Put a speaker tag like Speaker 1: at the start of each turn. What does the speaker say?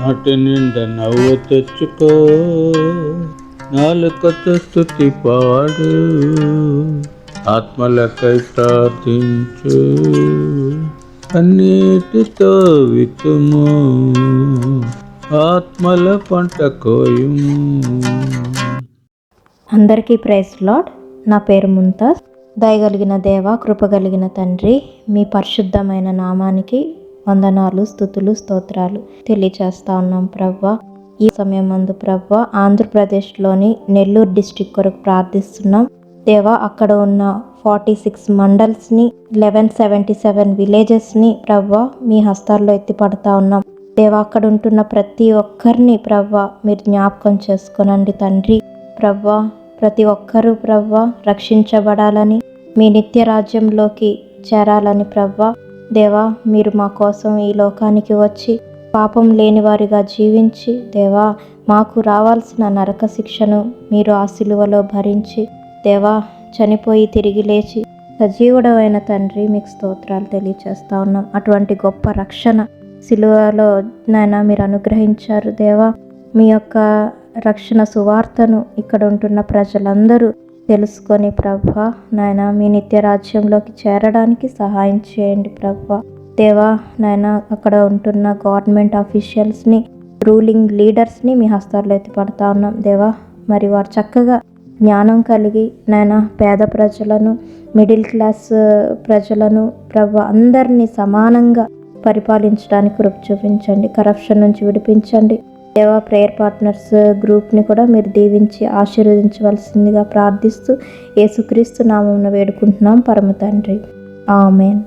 Speaker 1: నాటి నిండా నవ్వు తెచ్చుకో. నాలుకతో స్థుతి పాడు. ఆత్మలకై ప్రార్థించు. అన్నిటితో వితుము ఆత్మల పంట కోయుము.
Speaker 2: అందరికీ ప్రైస్ లాడ్. నా పేరు ముంతాజ్. దయగలిగిన దేవ కృపగలిగిన తండ్రి మీ పరిశుద్ధమైన నామానికి వందనాలు స్థుతులు స్తోత్రాలు తెలియచేస్తా ఉన్నాం ప్రవ్వ. ఈ సమయం ముందు ప్రవ్వ ఆంధ్రప్రదేశ్లోని నెల్లూరు డిస్టిక్ కొరకు ప్రార్థిస్తున్నాం. దేవా అక్కడ ఉన్న ఫార్టీ సిక్స్ మండల్స్ని లెవెన్ సెవెంటీ సెవెన్ విలేజెస్ని ప్రవ్వ మీ హస్తాల్లో ఎత్తి పడతా ఉన్నాం. దేవా అక్కడ ఉంటున్న ప్రతి ఒక్కరిని ప్రవ్వ మీరు జ్ఞాపకం చేసుకునండి తండ్రి. ప్రవ్వ ప్రతి ఒక్కరూ ప్రవ్వ రక్షించబడాలని మీ నిత్య రాజ్యంలోకి చేరాలని ప్రవ్వ దేవా మీరు మా కోసం ఈ లోకానికి వచ్చి పాపం లేని వారిగా జీవించి దేవా మాకు రావాల్సిన నరక శిక్షను మీరు ఆ సిలువలో భరించి దేవా చనిపోయి తిరిగి లేచి సజీవుడమైన తండ్రి మీకు స్తోత్రాలు తెలియచేస్తా ఉన్నాం. అటువంటి గొప్ప రక్షణ సిలువలో నాయన మీరు అనుగ్రహించారు దేవా. మీ యొక్క రక్షణ సువార్తను ఇక్కడ ఉంటున్న ప్రజలందరూ తెలుసుకొని ప్రభ నాయన మీ నిత్య రాజ్యంలోకి చేరడానికి సహాయం చేయండి ప్రభ. దేవా నాయన అక్కడ ఉంటున్న గవర్నమెంట్ అఫీషియల్స్ని రూలింగ్ లీడర్స్ని మీ హస్తాల్లో ఎత్తి పడతా ఉన్నాం. దేవా మరి వారు చక్కగా జ్ఞానం కలిగి నాయన పేద ప్రజలను మిడిల్ క్లాస్ ప్రజలను ప్రభ అందరినీ సమానంగా పరిపాలించడానికి కృప చూపించండి కరప్షన్ నుంచి విడిపించండి. దేవా ప్రేయర్ పార్ట్నర్స్ గ్రూప్ని కూడా మీరు దీవించి ఆశీర్వదించవలసిందిగా ప్రార్థిస్తూ యేసుక్రీస్తు నామం వేడుకుంటున్నాం. పరమ తండ్రి. ఆమెన్.